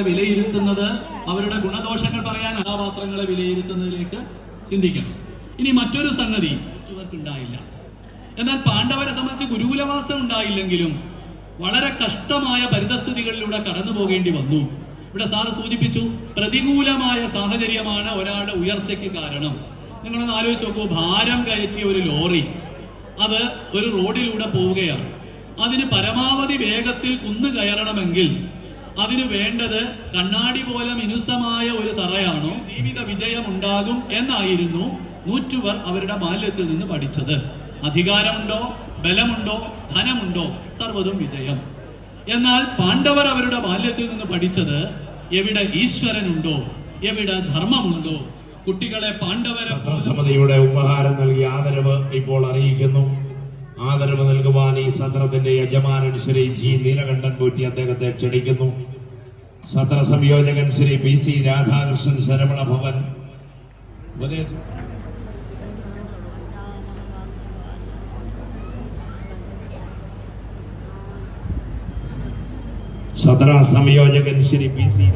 വിലയിരുത്തുന്നത് അവരുടെ ഗുണദോഷങ്ങൾ പറയാൻ കഥാപാത്രങ്ങളെ വിലയിരുത്തുന്നതിലേക്ക് ചിന്തിക്കണം. ഇനി മറ്റൊരു സംഗതി ഉണ്ടായില്ല എന്നാൽ പാണ്ഡവരെ സംബന്ധിച്ച് ഗുരുകുലവാസം ഉണ്ടായില്ലെങ്കിലും വളരെ കഷ്ടമായ പരിതസ്ഥിതികളിലൂടെ കടന്നു പോകേണ്ടി വന്നു. ഇവിടെ സാറ് സൂചിപ്പിച്ചു പ്രതികൂലമായ സാഹചര്യമാണ് ഒരാളുടെ ഉയർച്ചയ്ക്ക് കാരണം. നിങ്ങളൊന്ന് ആലോചിച്ച് നോക്കൂ ഭാരം കയറ്റിയ ഒരു ലോറി അത് ഒരു റോഡിലൂടെ പോവുകയാണ്. അതിന് പരമാവധി വേഗത്തിൽ കുന്നു കയറണമെങ്കിൽ അതിന് വേണ്ടത് കണ്ണാടി പോലെ മിനുസമായ ഒരു തറയാണോ? ജീവിത വിജയം ഉണ്ടാകും എന്നായിരുന്നു നൂറ്റുവർ അവരുടെ ബാല്യത്തിൽ നിന്ന് പഠിച്ചത്. അധികാരമുണ്ടോ? ബലമുണ്ടോ? ധനമുണ്ടോ? സർവതും വിജയം. എന്നാൽ പാണ്ഡവർ അവരുടെ ബാല്യത്തിൽ നിന്ന് പഠിച്ചത് എവിടെ ഈശ്വരനുണ്ടോ? എവിടെ ധർമ്മമുണ്ടോ? കുട്ടികളെ പാണ്ഡവരെ ഉപഹാരം നൽകി ആദരവ് ഇപ്പോൾ അറിയിക്കുന്നു. ആദരവ് നൽകുവാൻ ഈ സത്രത്തിന്റെ യജമാനൻ ശ്രീ ജി നീലകണ്ഠൻ പോറ്റി അദ്ദേഹത്തെ ക്ഷണിക്കുന്നു. സത്ര സംയോജകൻ ശ്രീ പി സി രാധാകൃഷ്ണൻ ശരവണ ഭവൻ. സത്ര സംയോജകൻ Shri P C